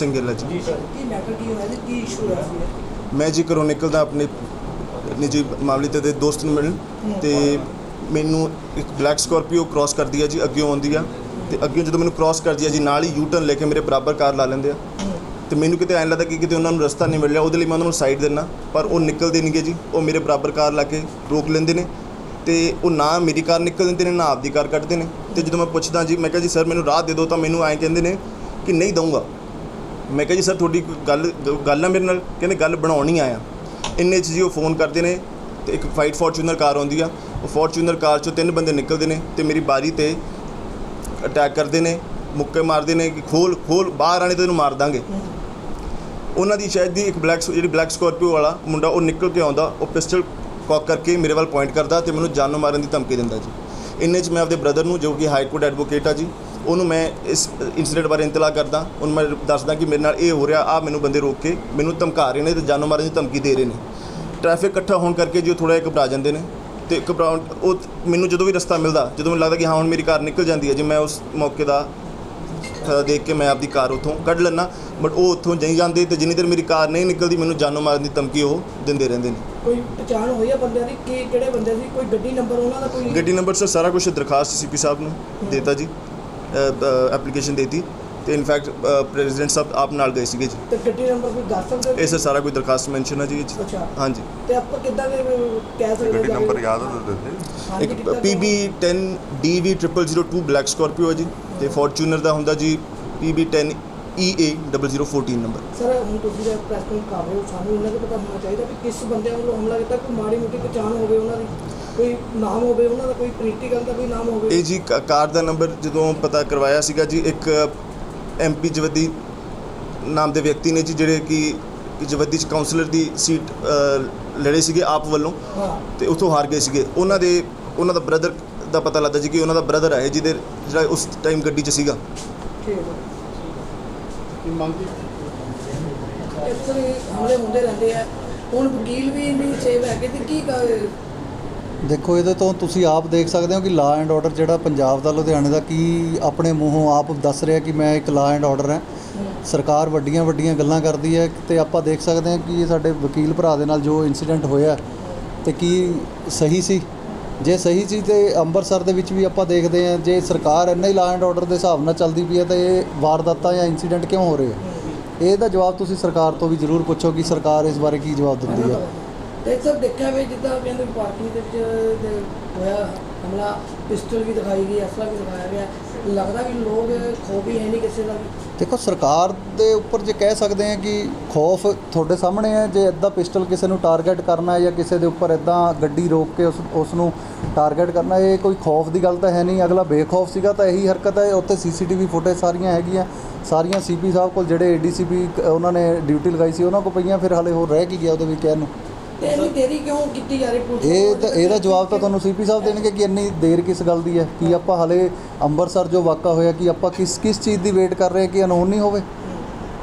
Single ਹੈ ਜੀ। ਜੀ ਸਰ ਕੀ ਮੈਟਰ ਕੀ ਹੋਇਆ ਜੀ? ਕੀ ਇਸ਼ੂ ਸੀ ਮੈਂ ਜੀ ਘਰੋਂ ਨਿਕਲਦਾ ਆਪਣੇ ਨਿੱਜੀ ਮਾਮਲੇ ਤੇ ਦੇ ਦੋਸਤ ਨੂੰ ਮਿਲਣ ਤੇ ਮੈਨੂੰ ਇੱਕ ਬਲੈਕ ਸਕਾਰਪੀਓ ਕ੍ਰਾਸ ਕਰਦੀ ਹੈ ਜੀ ਅੱਗੇ ਆਉਂਦੀ ਆ ਤੇ ਅੱਗੇ ਜਦੋਂ ਮੈਨੂੰ ਕ੍ਰਾਸ ਕਰਦੀ ਹੈ ਜੀ ਨਾਲ ਹੀ ਯੂ ਟਰਨ ਲੈ ਕੇ ਮੇਰੇ ਬਰਾਬਰ ਕਾਰ ਲਾ ਲੈਂਦੇ ਆ। ਤੇ ਮੈਨੂੰ ਕਿਤੇ ਐਂ ਲੱਗਦਾ ਕਿ ਕਿਤੇ ਉਹਨਾਂ ਨੂੰ ਰਸਤਾ ਨਹੀਂ ਮਿਲ ਰਿਹਾ ਉਹਦੇ ਲਈ ਮੈਂ ਉਹਨਾਂ ਨੂੰ ਸਾਈਡ ਦੇਣਾ ਪਰ ਉਹ ਨਿਕਲਦੇ ਨਹੀਂਗੇ ਜੀ ਉਹ ਮੇਰੇ ਬਰਾਬਰ ਕਾਰ ਲਾ ਕੇ ਰੋਕ ਲੈਂਦੇ ਨੇ ਤੇ ਉਹ ਨਾ ਮੇਰੀ ਕਾਰ ਨਿਕਲ ਦਿੰਦੇ ਨੇ ਨਾ ਆਪਦੀ ਕਾਰ ਕੱਢਦੇ ਨੇ। ਤੇ ਜਦੋਂ ਮੈਂ ਪੁੱਛਦਾ ਜੀ ਮੈਂ ਕਿਹਾ ਜੀ ਸਰ ਮੈਨੂੰ ਰਾਹ ਦੇ ਦਿਓ ਤਾਂ ਮੈਨੂੰ ਐਂ ਕਹਿੰਦੇ ਨੇ ਕਿ ਨਹੀਂ ਦਊਂਗਾ। ਮੈਂ ਕਿਹਾ ਜੀ, ਸਰ, ਤੁਹਾਡੀ ਕੋਈ ਗੱਲ ਗੱਲ ਆ ਮੇਰੇ ਨਾਲ? ਕਹਿੰਦੇ, ਗੱਲ ਬਣਾਉਣੀ ਆਇਆ ਇੰਨੇ 'ਚ ਜੀ ਉਹ ਫੋਨ ਕਰਦੇ ਨੇ ਤੇ ਇੱਕ ਫਾਈਟ ਫੋਰਚੂਨਰ ਕਾਰ ਆਉਂਦੀ ਆ। ਉਹ ਫੋਰਚੂਨਰ ਕਾਰ 'ਚੋਂ ਤਿੰਨ ਬੰਦੇ ਨਿਕਲਦੇ ਨੇ ਤੇ ਮੇਰੀ ਬਾਰੀ ਤੇ ਅਟੈਕ ਕਰਦੇ ਨੇ, ਮੁੱਕੇ ਮਾਰਦੇ ਨੇ ਕਿ ਖੋਲ ਖੋਲ, ਬਾਹਰ ਆਣੇ ਤੇ ਤੈਨੂੰ ਮਾਰ ਦਾਂਗੇ। ਉਹਨਾਂ ਦੀ ਸ਼ਾਇਦ ਦੀ ਇੱਕ ਬਲੈਕ ਜਿਹੜੀ ਬਲੈਕ ਸਕੋਰਪੀਓ ਵਾਲਾ ਮੁੰਡਾ, ਉਹ ਨਿਕਲ ਕੇ ਆਉਂਦਾ, ਉਹ ਪਿਸਟਲ ਕੌਕ ਕਰਕੇ ਮੇਰੇ ਵੱਲ ਪੁਆਇੰਟ ਕਰਦਾ ਤੇ ਮੈਨੂੰ ਜਾਨੋਂ ਮਾਰਨ ਦੀ ਧਮਕੀ ਦਿੰਦਾ ਜੀ। ਇੰਨੇ 'ਚ ਮੈਂ ਆਪਦੇ ਬ੍ਰਦਰ ਨੂੰ, ਜੋ ਕਿ ਹਾਈ ਕੋਰਟ ਐਡਵੋਕੇਟ ਆ ਜੀ ਉਹਨੂੰ ਮੈਂ ਇਸ ਇਨਸੀਡੈਂਟ ਬਾਰੇ ਇਤਲਾਹ ਕਰਦਾ ਉਹਨੂੰ ਮੈਂ ਦੱਸਦਾ ਕਿ ਮੇਰੇ ਨਾਲ ਇਹ ਹੋ ਰਿਹਾ ਆ ਮੈਨੂੰ ਬੰਦੇ ਰੋਕ ਕੇ ਮੈਨੂੰ ਧਮਕਾ ਰਹੇ ਨੇ ਤੇ ਜਾਨੋਂ ਮਾਰਨ ਦੀ ਧਮਕੀ ਦੇ ਰਹੇ ਨੇ। ਟ੍ਰੈਫਿਕ ਇਕੱਠਾ ਹੋਣ ਕਰਕੇ ਜੀ ਉਹ ਥੋੜਾ ਘਬਰਾ ਜਾਂਦੇ ਨੇ ਤੇ ਘਬਰਾਉਣ ਉਹ ਮੈਨੂੰ ਜਦੋਂ ਵੀ ਰਸਤਾ ਮਿਲਦਾ ਜਦੋਂ ਮੈਨੂੰ ਲੱਗਦਾ ਕਿ ਹਾਂ ਹੁਣ ਮੇਰੀ ਕਾਰ ਨਿਕਲ ਜਾਂਦੀ ਹੈ ਜੀ ਮੈਂ ਉਸ ਮੌਕੇ ਦਾ ਦੇਖ ਕੇ ਮੈਂ ਆਪਦੀ ਕਾਰ ਉਥੋਂ ਕੱਢ ਲੈਣਾ ਬਟ ਉਹ ਉਥੋਂ ਨਹੀਂ ਜਾਂਦੇ ਤੇ ਜਿੰਨੀ ਦੇਰ ਮੇਰੀ ਕਾਰ ਨਹੀਂ ਨਿਕਲਦੀ ਮੈਨੂੰ ਜਾਨੋਂ ਮਾਰਨ ਦੀ ਧਮਕੀ ਉਹ ਦਿੰਦੇ ਰਹਿੰਦੇ ਨੇ। ਕੋਈ ਪਛਾਣ ਹੋਈ ਹੈ ਬੰਦਿਆਂ ਦੀ? ਕਿ ਕਿਹੜੇ ਬੰਦੇ ਸੀ? ਕੋਈ ਗੱਡੀ ਨੰਬਰ ਉਹਨਾਂ ਦਾ ਕੋਈ? ਗੱਡੀ ਨੰਬਰ ਸਰ ਸਾਰਾ ਕੁਝ ਦਰਖਾਸਤ ਸੀਪੀ ਸਾਹਿਬ ਨੂੰ ਦੇਤਾ ਜੀ। ਐਪਲੀਕੇਸ਼ਨ ਦੇਤੀ ਤੇ ਇਨਫੈਕਟ ਪ੍ਰੈਜ਼ੀਡੈਂਟ ਸਾਹਿਬ ਆਪ ਨਾਲ ਗਏ ਸੀਗੇ ਜੀ। ਤੇ ਗੱਡੀ ਨੰਬਰ ਕੋਈ ਦੱਸ ਸਕਦੇ ਹੋ? ਇਹ ਸਰ ਸਾਰਾ ਕੋਈ ਦਰਖਾਸਤ ਮੈਂਸ਼ਨ ਹੈ ਜੀ ਇਹ 'ਚ। ਅੱਛਾ। ਹਾਂਜੀ। ਤੇ ਆਪਾਂ ਕਿੱਦਾਂ ਦੇ ਕਹਿ ਸਕਦੇ ਗੱਡੀ ਨੰਬਰ ਯਾਦ ਹੈ ਦਿੰਦੇ ਹਾਂਜੀ, ਇੱਕ PB 10 DV 0002 ਬਲੈਕ ਸਕਾਰਪੀਓ ਹੈ ਜੀ ਤੇ ਫੋਰਚੂਨਰ ਦਾ ਹੁੰਦਾ ਜੀ PB 10 EA 0014 ਨੰਬਰ ਸਰ ਹੁਣ ਤੁਸੀਂ ਜਦ ਪ੍ਰੈਸ ਕਰ ਰਹੇ ਹੋ ਸਾਨੂੰ ਇਹਨਾਂ ਦਾ ਪਤਾ ਹੋਣਾ ਚਾਹੀਦਾ ਕਿ ਕਿਸ ਬੰਦਿਆਂ ਵੱਲੋਂ ਹਮਲਾ ਕੀਤਾ ਕੋਈ ਮਾੜੀ ਮੋਟੀ ਪਛਾਣ ਹੋਵੇ ਉਹਨਾਂ ਦੀ। ਕੋਈ ਨਾਮ ਹੋਵੇ ਉਹਨਾਂ ਦਾ ਕੋਈ ਪ੍ਰੀਤੀਗਲ ਦਾ ਕੋਈ ਨਾਮ ਹੋਵੇ। ਇਹ ਜੀ ਕ- ਕਾਰ ਦਾ ਨੰਬਰ ਜਦੋਂ ਪਤਾ ਕਰਵਾਇਆ ਸੀਗਾ ਜੀ ਇੱਕ ਐਮਪੀ ਜਵੱਦੀ ਨਾਮ ਦੇ ਵਿਅਕਤੀ ਨੇ ਜੀ ਜਿਹੜੇ ਕਿ ਜਵੱਦੀ ਚ ਕਾਉਂਸਲਰ ਦੀ ਸੀਟ ਅ, ਲੜੇ ਸੀਗੇ ਆਪ ਵੱਲੋਂ। ਹਾਂ। ਤੇ ਉੱਥੋਂ ਹਾਰ ਗਏ ਸੀਗੇ। ਉਹਨਾਂ ਦੇ ਉਹਨਾਂ ਦਾ ਬ੍ਰਦਰ ਦਾ ਪਤਾ ਲੱਗਦਾ ਜੀ ਕਿ ਉਹਨਾਂ ਦਾ ਬ੍ਰਦਰ ਹੈ ਜਿਹਦੇ ਜਿਹੜਾ ਉਸ ਟਾਈਮ ਗੱਡੀ 'ਚ ਸੀਗਾ। ਠੀਕ ਹੈ। ਇਸ ਤਰ੍ਹਾਂ ਹਮਲੇ ਹੁੰਦੇ ਰਹਿੰਦੇ ਆ। ਹੁਣ ਵਕੀਲ ਵੀ ਨਹੀਂ ਸੇਵ ਹੈਗੇ ਤੇ ਕੀ ਕਰ ਦੇਖੋ, ਇਹਦੇ ਤੋਂ ਤੁਸੀਂ ਆਪ ਦੇਖ ਸਕਦੇ ਹੋ ਕਿ ਲਾ ਐਂਡ ਆਰਡਰ ਜਿਹੜਾ ਪੰਜਾਬ ਦਾ, ਲੁਧਿਆਣੇ ਦਾ ਕੀ ਆਪਣੇ ਮੂੰਹੋਂ ਆਪ ਦੱਸ ਰਿਹਾ ਕਿ ਮੈਂ ਇੱਕ ਲਾ ਐਂਡ ਆਰਡਰ ਹੈ। ਸਰਕਾਰ ਵੱਡੀਆਂ ਵੱਡੀਆਂ ਗੱਲਾਂ ਕਰਦੀ ਹੈ ਤੇ ਆਪਾਂ ਦੇਖ ਸਕਦੇ ਹਾਂ ਕਿ ਇਹ ਸਾਡੇ ਵਕੀਲ ਭਰਾ ਦੇ ਨਾਲ ਜੋ ਇਨਸੀਡੈਂਟ ਹੋਇਆ ਤੇ ਕੀ ਸਹੀ ਸੀ। ਜੇ ਸਹੀ ਸੀ ਤੇ ਅੰਮ੍ਰਿਤਸਰ ਦੇ ਵਿੱਚ ਵੀ ਆਪਾਂ ਦੇਖਦੇ ਹਾਂ, ਜੇ ਸਰਕਾਰ ਇੰਨਾ ਹੀ ਲਾ ਐਂਡ ਆਰਡਰ ਦੇ ਹਿਸਾਬ ਨਾਲ ਚੱਲਦੀ ਪਈ ਹੈ ਤਾਂ ਇਹ ਵਾਰਦਾਤਾਂ ਜਾਂ ਇਨਸੀਡੈਂਟ ਕਿਉਂ ਹੋ ਰਹੇ ਆ ਇਹਦਾ ਜਵਾਬ ਤੁਸੀਂ ਸਰਕਾਰ ਤੋਂ ਵੀ ਜ਼ਰੂਰ ਪੁੱਛੋ ਕਿ ਸਰਕਾਰ ਇਸ ਬਾਰੇ ਕੀ ਜਵਾਬ ਦਿੰਦੀ ਹੈ। ਤੇ ਸਰ ਦੇਖਿਆ ਵੇ ਜਿੱਦਾਂ ਕਹਿੰਦੇ ਪਾਰਕਿੰਗ ਦੇ ਵਿੱਚ ਤੇ ਹੋਇਆ ਹਮਲਾ, ਪਿਸਟਲ ਵੀ ਦਿਖਾਈ ਗਈ ਅਸਲਾ ਵੀ ਦਿਖਾਇਆ ਗਿਆ। ਲੱਗਦਾ ਕਿ ਲੋਕ ਖੋ ਵੀ ਹੈ ਨਹੀਂ ਕਿਸੇ ਦਾ ਦੇਖੋ, ਸਰਕਾਰ ਦੇ ਉੱਪਰ ਜੇ ਕਹਿ ਸਕਦੇ ਹਾਂ ਕਿ ਖੌਫ ਤੁਹਾਡੇ ਸਾਹਮਣੇ ਹੈ, ਜੇ ਇਦਾਂ ਪਿਸਟਲ ਕਿਸੇ ਨੂੰ ਟਾਰਗੇਟ ਕਰਨਾ ਹੈ ਜਾਂ ਕਿਸੇ ਦੇ ਉੱਪਰ ਇਦਾਂ ਗੱਡੀ ਰੋਕ ਕੇ ਉਸ ਉਸ ਨੂੰ ਟਾਰਗੇਟ ਕਰਨਾ ਇਹ ਕੋਈ ਖੌਫ ਦੀ ਗੱਲ ਤਾਂ ਹੈ ਨਹੀਂ। ਅਗਲਾ ਬੇਖੌਫ ਸੀਗਾ ਤਾਂ ਇਹੀ ਹਰਕਤ ਹੈ, ਉੱਥੇ ਸੀਸੀਟੀਵੀ ਫੁਟੇਜ ਸਾਰੀਆਂ ਹੈਗੀਆਂ। ਸਾਰੀਆਂ ਸੀਪੀ ਸਾਹਿਬ ਕੋਲ ਜਿਹੜੇ ਏਡੀਸੀਪੀ ਉਹਨਾਂ ਨੇ ਡਿਊਟੀ ਲਗਾਈ ਸੀ, ਉਹਨਾਂ ਕੋਲ ਪਈਆਂ, ਫਿਰ ਹਲੇ ਹੋਰ ਰਹਿ ਕੀ ਗਿਆ ਉਹਦੇ ਵਿੱਚ ਕਹਿਣ ਨੂੰ? ਤੇ ਇੰਨੀ ਦੇਰੀ ਕਿਉਂ ਕੀਤੀ ਜਾ ਰਹੀ ਪੁਲਿਸ ਇਹ? ਤਾਂ ਇਹਦਾ ਜਵਾਬ ਤਾਂ ਤੁਹਾਨੂੰ ਸੀਪੀ ਸਾਹਿਬ ਦੇਣਗੇ ਕਿ ਇੰਨੀ ਦੇਰ ਕਿਸ ਗੱਲ ਦੀ ਹੈ? ਕਿ ਆਪਾਂ ਹਲੇ ਅੰਮ੍ਰਿਤਸਰ ਜੋ ਵਾਕਾ ਹੋਇਆ ਕਿ ਆਪਾਂ ਕਿਸ ਕਿਸ ਚੀਜ਼ ਦੀ ਵੇਟ ਕਰ ਰਹੇ ਹਾਂ ਕਿ ਅਨਹੋਨੀ ਹੋਵੇ?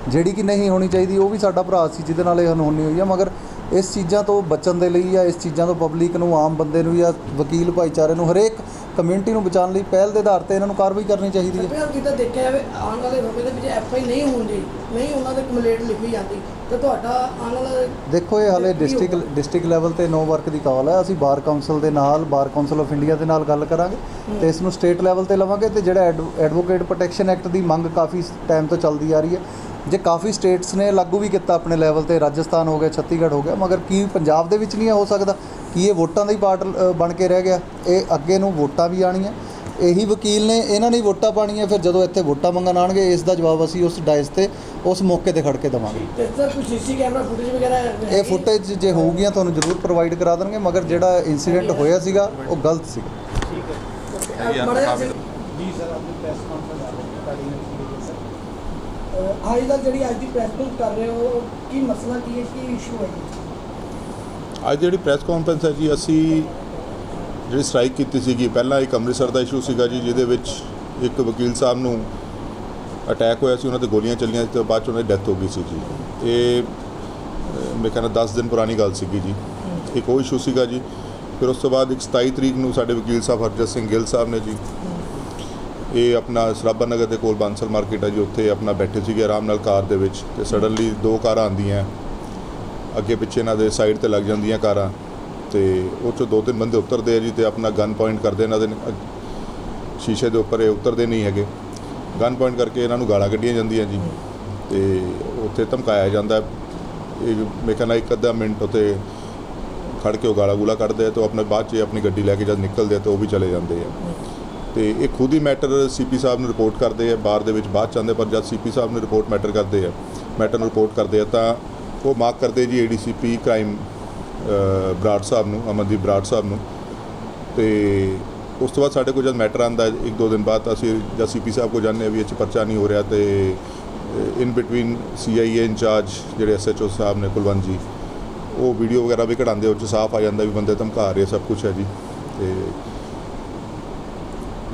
ਜਿਹੜੀ ਕਿ ਨਹੀਂ ਹੋਣੀ ਚਾਹੀਦੀ ਉਹ ਵੀ ਸਾਡਾ ਭਰਾ ਸੀ ਜਿਹਦੇ ਨਾਲ ਇਹ ਅਨਹੋਨੀ ਹੋਈ ਆ ਮਗਰ ਇਸ ਚੀਜ਼ਾਂ ਤੋਂ ਬਚਣ ਦੇ ਲਈ ਜਾਂ ਇਸ ਚੀਜ਼ਾਂ ਤੋਂ ਪਬਲਿਕ ਨੂੰ ਆਮ ਬੰਦੇ ਨੂੰ ਜਾਂ ਵਕੀਲ ਭਾਈਚਾਰੇ ਨੂੰ ਹਰੇਕ ਕਮਿਊਨਿਟੀ ਨੂੰ ਬਚਾਉਣ ਲਈ ਪਹਿਲ ਦੇ ਆਧਾਰ ਤੇ ਇਹਨਾਂ ਨੂੰ ਕਾਰਵਾਈ ਕਰਨੀ ਚਾਹੀਦੀ ਹੈ। ਸਰ ਜਿੱਦਾਂ ਦੇਖਿਆ ਜਾਵੇ ਆਉਣ ਵਾਲੇ ਸਮੇਂ ਦੇ ਵਿੱਚ ਐਫ ਆਈ ਨਹੀਂ ਹੁੰਦੀ ਨਹੀਂ ਉਹਨਾਂ ਦੇ ਕੰਪਲੇਂਟ ਲਿਖੀ ਜਾਂਦੀ। ਤੇ ਤੁਹਾਡਾ ਆਉਣ ਵਾਲਾ ਦੇਖੋ ਇਹ ਹਾਲੇ ਡਿਸਟ੍ਰਿਕਟ? ਡਿਸਟ੍ਰਿਕਟ ਲੈਵਲ ਤੇ ਨੋ ਵਰਕ ਦੀ ਕਾਲ ਹੈ। ਅਸੀਂ ਬਾਰ ਕਾਉਂਸਲ ਦੇ ਨਾਲ ਬਾਰ ਕਾਉਂਸਲ ਆਫ ਇੰਡੀਆ ਦੇ ਨਾਲ ਗੱਲ ਕਰਾਂਗੇ ਤੇ ਇਸ ਨੂੰ ਸਟੇਟ ਲੈਵਲ ਤੇ ਲਵਾਂਗੇ ਤੇ ਜਿਹੜਾ ਐਡਵੋਕੇਟ ਪ੍ਰੋਟੈਕਸ਼ਨ ਐਕਟ ਦੀ ਮੰਗ ਕਾਫੀ ਟਾਈਮ ਤੋਂ ਚੱਲਦੀ ਆ ਰਹੀ ਹੈ। ਜੇ ਕਾਫੀ ਸਟੇਟਸ ਨੇ ਲਾਗੂ ਵੀ ਕੀਤਾ ਆਪਣੇ ਲੈਵਲ ਤੇ ਰਾਜਸਥਾਨ ਹੋ ਗਿਆ ਛੱਤੀਸਗੜ੍ਹ ਹੋ ਗਿਆ ਮਗਰ ਕੀ ਪੰਜਾਬ ਦੇ ਵਿੱਚ ਨਹੀਂ ਹੋ ਸਕਦਾ। ਕੀ ਇਹ ਵੋਟਾਂ ਦਾ ਹੀ ਪਾਰਟ ਬਣ ਕੇ ਰਹਿ ਗਿਆ? ਇਹ ਅੱਗੇ ਨੂੰ ਵੋਟਾਂ ਵੀ ਆਣੀਆਂ ਇਹੀ ਵਕੀਲ ਨੇ ਇਹਨਾਂ ਨੇ ਵੋਟਾਂ ਪਾਣੀਆਂ ਫਿਰ ਜਦੋਂ ਇੱਥੇ ਵੋਟਾਂ ਮੰਗਣ ਆਣਗੇ ਇਸ ਦਾ ਜਵਾਬ ਅਸੀਂ ਉਸ ਡਾਇਸ ਤੇ ਉਸ ਮੌਕੇ ਤੇ ਖੜ ਕੇ ਦੇਵਾਂਗੇ। ਤੇ ਸਰ ਕੋਈ ਸੀਸੀ ਕੈਮਰਾ ਫੁਟੇਜ ਵਗੈਰਾ ਇਹ ਫੁਟੇਜ ਜੇ ਹੋਊਗੀਆਂ ਤੁਹਾਨੂੰ ਜ਼ਰੂਰ ਪ੍ਰੋਵਾਈਡ ਕਰਾ ਦੇਣਗੇ ਮਗਰ ਜਿਹੜਾ ਇਨਸੀਡੈਂਟ ਹੋਇਆ ਸੀਗਾ ਉਹ ਗਲਤ ਸੀਗਾ। ਮੜਾ ਜੀ ਸਰ ਆਪਣੀ ਪ੍ਰੈਸ ਕਾਨਫਰੰਸ ਰਿਕਾਰਡਿੰਗ ਅੱਜ ਦਾ ਜਿਹੜੀ ਅੱਜ ਦੀ ਪ੍ਰੈਸ ਕਾਨਫਰੰਸ ਕਰ ਰਹੇ ਹੋ ਕੀ ਮਸਲਾ ਕੀ ਹੈ ਕੀ ਇਸ਼ੂ ਹੈ ਅੱਜ ਜਿਹੜੀ ਪ੍ਰੈਸ ਕਾਨਫਰੰਸ ਹੈ ਜੀ ਅਸੀਂ ਜਿਹੜੀ ਸਟ੍ਰਾਈਕ ਕੀਤੀ ਸੀਗੀ ਪਹਿਲਾਂ ਇੱਕ ਅੰਮ੍ਰਿਤਸਰ ਦਾ ਇਸ਼ੂ ਸੀਗਾ ਜੀ ਜਿਹਦੇ ਵਿੱਚ ਇੱਕ ਵਕੀਲ ਸਾਹਿਬ ਨੂੰ ਅਟੈਕ ਹੋਇਆ ਸੀ ਉਹਨਾਂ ਤੇ ਗੋਲੀਆਂ ਚੱਲੀਆਂ ਤੇ ਬਾਅਦ ਚ ਉਹਨਾਂ ਦੀ ਡੈਥ ਹੋ ਗਈ ਸੀ ਜੀ। ਇਹ ਮੇਰੇ ਖਿਆਲ ਨਾਲ 10 ਦਿਨ ਪੁਰਾਣੀ ਗੱਲ ਸੀਗੀ ਜੀ। ਇੱਕ ਉਹ ਇਸ਼ੂ ਸੀਗਾ ਜੀ ਫਿਰ ਉਸ ਤੋਂ ਬਾਅਦ ਇੱਕ 27 ਤਰੀਕ ਨੂੰ ਸਾਡੇ ਵਕੀਲ ਸਾਹਿਬ ਹਰਜਤ ਸਿੰਘ ਗਿੱਲ ਸਾਹਿਬ ਨੇ ਜੀ ਇਹ ਆਪਣਾ ਸਰਾਭਾ ਨਗਰ ਦੇ ਕੋਲ ਬਾਂਸਲ ਮਾਰਕੀਟ ਹੈ ਜੀ ਉੱਥੇ ਆਪਣਾ ਬੈਠੇ ਸੀਗੇ ਆਰਾਮ ਨਾਲ ਕਾਰ ਦੇ ਵਿੱਚ ਤੇ ਸਡਨਲੀ ਦੋ ਕਾਰਾਂ ਆਉਂਦੀਆਂ। ਅੱਗੇ ਪਿੱਛੇ ਇਹਨਾਂ ਦੇ ਸਾਈਡ ਤੇ ਲੱਗ ਜਾਂਦੀਆਂ ਕਾਰਾਂ ਤੇ ਉਹ ਚੋਂ ਦੋ ਤਿੰਨ ਬੰਦੇ ਉਤਰਦੇ ਆ ਜੀ ਤੇ ਆਪਣਾ ਗਨ ਪੁਆਇੰਟ ਕਰਦੇ ਇਹਨਾਂ ਦੇ ਸ਼ੀਸ਼ੇ ਦੇ ਉੱਪਰ, ਇਹ ਉਤਰਦੇ ਨਹੀਂ ਹੈਗੇ। ਗਨ ਪੁਆਇੰਟ ਕਰਕੇ ਇਹਨਾਂ ਨੂੰ ਗਾਲਾਂ ਕੱਢੀਆਂ ਜਾਂਦੀਆਂ ਜੀ ਤੇ ਉੱਥੇ ਧਮਕਾਇਆ ਜਾਂਦਾ। ਇਹ ਮੈਂ ਕਹਿੰਦਾ ਇੱਕ ਅੱਧਾ ਮਿੰਟ ਉੱਤੇ ਖੜ ਕੇ ਉਹ ਗਾਲਾਂ ਗੂਲਾ ਕੱਢਦੇ ਆ ਤੇ ਉਹ ਆਪਣੇ ਬਾਅਦ 'ਚ ਆਪਣੀ ਗੱਡੀ ਲੈ ਕੇ ਜਦ ਨਿਕਲਦੇ ਆ ਤੇ ਉਹ ਵੀ ਚਲੇ ਜਾਂਦੇ ਆ। ਤੇ ਇਹ ਖੁਦ ਹੀ ਮੈਟਰ ਸੀਪੀ ਸਾਹਿਬ ਨੂੰ ਰਿਪੋਰਟ ਕਰਦੇ ਆ, ਬਾਹਰ ਦੇ ਵਿੱਚ ਬਾਅਦ ਚ ਆਉਂਦੇ ਪਰ ਜਦ ਸੀਪੀ ਸਾਹਿਬ ਨੂੰ ਰਿਪੋਰਟ ਮੈਟਰ ਕਰਦੇ ਆ ਮੈਟਰ ਨੂੰ ਰਿਪੋਰਟ ਕਰਦੇ ਆ ਤਾਂ ਉਹ ਮਾਰਕ ਕਰਦੇ ਜੀ ਏਡੀਸੀਪੀ ਕ੍ਰਾਈਮ ਬਰਾੜ ਸਾਹਿਬ ਨੂੰ, ਅਮਨਦੀਪ ਬਰਾੜ ਸਾਹਿਬ ਨੂੰ। ਤੇ ਉਸ ਤੋਂ ਬਾਅਦ ਸਾਡੇ ਕੋਲ ਜਦ ਮੈਟਰ ਆਂਦਾ ਇੱਕ ਦੋ ਦਿਨ ਬਾਅਦ ਅਸੀਂ ਜਦ ਸੀਪੀ ਸਾਹਿਬ ਕੋ ਜਾਣਦੇ ਆ ਵੀ ਇਹ 'ਚ ਪਰਚਾ ਨਹੀਂ ਹੋ ਰਿਹਾ, ਤੇ ਇਨ ਬਿਟਵੀਨ ਸੀਆਈਏ ਇੰਚਾਰਜ ਜਿਹੜੇ ਐਸਐਚਓ ਸਾਹਿਬ ਨੇ, ਕੁਲਵੰਤ ਜੀ, ਉਹ ਵੀਡੀਓ ਵਗੈਰਾ ਵੀ ਕਢਾਉਂਦੇ ਉਹ 'ਚ ਸਾਫ਼ ਆ ਜਾਂਦਾ ਵੀ ਬੰਦੇ ਧਮਕਾ ਰਹੇ ਸਭ ਕੁਝ ਹੈ ਜੀ। ਤੇ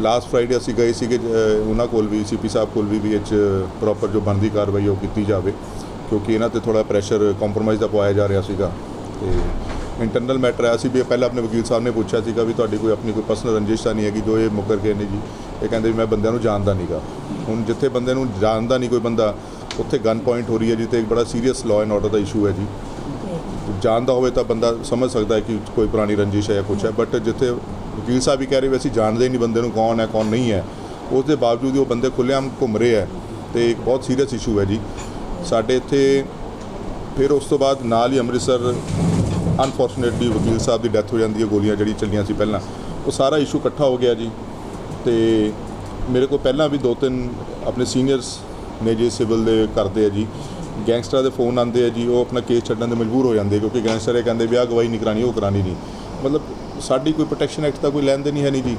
ਲਾਸਟ ਫਰਾਈਡੇ ਅਸੀਂ ਗਏ ਸੀਗੇ ਉਹਨਾਂ ਕੋਲ ਵੀ ਸੀਪੀ ਸਾਹਿਬ ਕੋਲ ਵੀ ਵੀ ਇਹ 'ਚ ਪ੍ਰੋਪਰ ਜੋ ਬਣਦੀ ਕਾਰਵਾਈ ਉਹ ਕੀਤੀ ਜਾਵੇ। ਕਿਉਂਕਿ ਇਹਨਾਂ ਤੇ ਥੋੜਾ ਪ੍ਰੈਸ਼ਰ ਕੰਪਰੋਮਾਈਜ਼ ਦਾ ਪਵਾਇਆ ਜਾ ਰਿਹਾ ਸੀਗਾ। ਤੇ ਇੰਟਰਨਲ ਮੈਟਰ ਆਇਆ ਸੀ ਵੀ ਪਹਿਲਾਂ ਆਪਣੇ ਵਕੀਲ ਸਾਹਿਬ ਨੇ ਪੁੱਛਿਆ ਸੀਗਾ ਵੀ ਤੁਹਾਡੀ ਕੋਈ ਆਪਣੀ ਕੋਈ ਪਰਸਨਲ ਰੰਜਿਸ਼ ਤਾਂ ਨਹੀਂ ਹੈਗੀ ਜੋ ਇਹ ਮੁਕਰ ਗਏ ਨੇ ਜੀ। ਇਹ ਕਹਿੰਦੇ ਵੀ ਮੈਂ ਬੰਦਿਆਂ ਨੂੰ ਜਾਣਦਾ ਨਹੀਂਗਾ ਹੁਣ ਜਿੱਥੇ ਬੰਦੇ ਨੂੰ ਜਾਣਦਾ ਨਹੀਂ ਕੋਈ ਬੰਦਾ ਉੱਥੇ ਗਨ ਪੁਆਇੰਟ ਹੋ ਰਹੀ ਹੈ ਜੀ ਤੇ ਇੱਕ ਬੜਾ ਸੀਰੀਅਸ ਲਾਅ ਐਂਡ ਆਰਡਰ ਦਾ ਇਸ਼ੂ ਹੈ ਜੀ। ਜਾਣਦਾ ਹੋਵੇ ਤਾਂ ਬੰਦਾ ਸਮਝ ਸਕਦਾ ਹੈ ਕਿ ਕੋਈ ਪੁਰਾਣੀ ਰੰਜਿਸ਼ ਹੈ ਜਾਂ ਕੁਛ ਹੈ ਬਟ ਜਿੱਥੇ ਵਕੀਲ ਸਾਹਿਬ ਵੀ ਕਹਿ ਰਹੇ ਵੀ ਅਸੀਂ ਜਾਣਦੇ ਹੀ ਨਹੀਂ ਬੰਦੇ ਨੂੰ ਕੌਣ ਹੈ ਕੌਣ ਨਹੀਂ ਹੈ ਉਸ ਦੇ ਬਾਵਜੂਦ ਉਹ ਬੰਦੇ ਖੁੱਲ੍ਹੇਆਮ ਘੁੰਮ ਰਹੇ ਹੈ ਤੇ ਇੱਕ ਬਹੁਤ ਸੀਰੀਅਸ ਇਸ਼ੂ ਹੈ ਜੀ। ਸਾਡੇ ਇੱਥੇ ਫਿਰ ਉਸ ਤੋਂ ਬਾਅਦ ਨਾਲ ਹੀ ਅੰਮ੍ਰਿਤਸਰ ਅਨਫੋਰਚੂਨੇਟਲੀ ਵਕੀਲ ਸਾਹਿਬ ਦੀ ਡੈਥ ਹੋ ਜਾਂਦੀ ਹੈ, ਗੋਲੀਆਂ ਜਿਹੜੀ ਚੱਲੀਆਂ ਸੀ ਪਹਿਲਾਂ। ਉਹ ਸਾਰਾ ਇਸ਼ੂ ਇਕੱਠਾ ਹੋ ਗਿਆ ਜੀ। ਤੇ ਮੇਰੇ ਕੋਲ ਪਹਿਲਾਂ ਵੀ ਦੋ ਤਿੰਨ ਆਪਣੇ ਸੀਨੀਅਰਸ ਨੇ ਜੀ ਸਿਵਲ ਦੇ ਕਰਦੇ ਆ ਜੀ। ਗੈਂਗਸਟਰਾਂ ਦੇ ਫੋਨ ਆਉਂਦੇ ਆ ਜੀ, ਉਹ ਆਪਣਾ ਕੇਸ ਛੱਡਣ ਦੇ ਮਜਬੂਰ ਹੋ ਜਾਂਦੇ ਕਿਉਂਕਿ ਗੈਂਗਸਟਰ ਇਹ ਕਹਿੰਦੇ ਵੀ ਆਹ ਗਵਾਹੀ ਨਹੀਂ ਕਰਾਣੀ ਉਹ ਕਰਾਣੀ ਨਹੀਂ। ਮਤਲਬ ਸਾਡੀ ਕੋਈ ਪ੍ਰੋਟੈਕਸ਼ਨ ਐਕਟ ਦਾ ਕੋਈ ਲੈਣ ਦੇਣ ਨਹੀਂ ਹੈ ਨਹੀਂ ਜੀ।